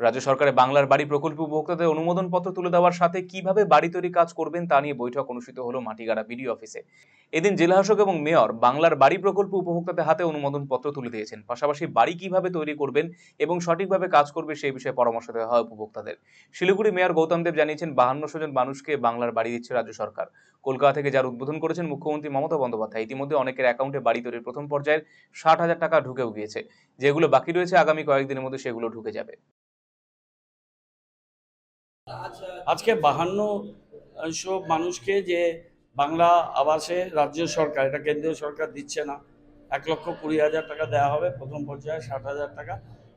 রাজ্য সরকারের বাংলার বাড়ি প্রকল্প উপভোক্তাদের অনুমোদন পত্র তুলে দেওয়ার সাথে কীভাবে বাড়ি তৈরি কাজ করবেন তা নিয়ে বৈঠক অনুষ্ঠিত হলো মাটিগাড়া বিডিও অফিসে। এদিন জেলা শাসক এবং মেয়র বাংলার বাড়ি প্রকল্প উপভোক্তাদের হাতে অনুমোদন পত্র তুলে দিয়েছেন। পাশাপাশি বাড়ি কীভাবে তৈরি করবেন এবং সঠিকভাবে কাজ করবে সেই বিষয়ে পরামর্শ দেওয়া হয় উপভোক্তাদের। শিলিগুড়ি মেয়র গৌতম দেব জানিয়েছেন, বাহান্নশো জন মানুষকে বাংলার বাড়ি দিচ্ছে রাজ্য সরকার। কলকাতা থেকে যার উদ্বোধন করেছেন মুখ্যমন্ত্রী মমতা বন্দ্যোপাধ্যায়, ইতিমধ্যে অনেকের অ্যাকাউন্টে বাড়ি তৈরির প্রথম পর্যায়ের ষাট হাজার টাকা ঢুকেও গিয়েছে। যেগুলো বাকি রয়েছে, আগামী কয়েকদিনের মধ্যে সেগুলো ঢুকে যাবে। আজকে বাহান্নশো মানুষকে যে বাংলা আবাসে রাজ্য সরকার, এটা কেন্দ্রীয় সরকার দিচ্ছে না। এক লক্ষ কুড়ি হাজার টাকা দেওয়া হবে প্রথম পর্যায়ে, ষাট হাজার টাকা।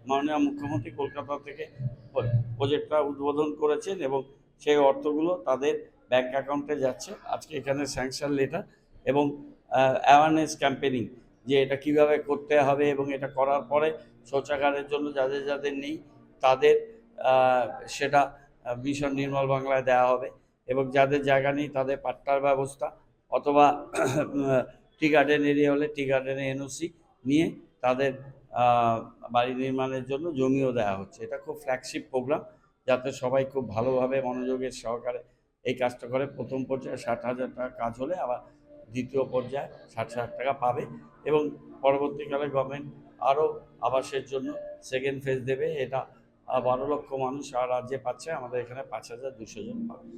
মাননীয় মুখ্যমন্ত্রী কলকাতা থেকে প্রজেক্টটা উদ্বোধন করেছেন এবং সেই অর্থগুলো তাদের ব্যাংক অ্যাকাউন্টে যাচ্ছে। আজকে এখানে স্যাংশন লেটার এবং অ্যাওয়ারনেস ক্যাম্পেনিং যে এটা কীভাবে করতে হবে এবং এটা করার পরে শৌচাগারের জন্য যাদের যাদের নেই তাদের সেটা মিশন নির্মল বাংলায় দেওয়া হবে এবং যাদের জায়গা নেই তাদের পাট্টার ব্যবস্থা অথবা টি গার্ডেন এরিয়া হলে টি গার্ডেনে এনওসি নিয়ে তাদের বাড়ি নির্মাণের জন্য জমিও দেওয়া হচ্ছে। এটা খুব ফ্ল্যাগশিপ প্রোগ্রাম যাতে সবাই খুব ভালোভাবে মনোযোগের সহকারে এই কাজটা করে। প্রথম পর্যায়ে ষাট হাজার টাকা কাজ হলে আবার দ্বিতীয় পর্যায়ে ষাট হাজার টাকা পাবে এবং পরবর্তীকালে গভর্নমেন্ট আরও আবাসের জন্য সেকেন্ড ফেজ দেবে। এটা বারো লক্ষ মানুষ আর রাজ্যে পাচ্ছে আমাদের এখানে পাঁচ হাজার দুশো জন পাবে।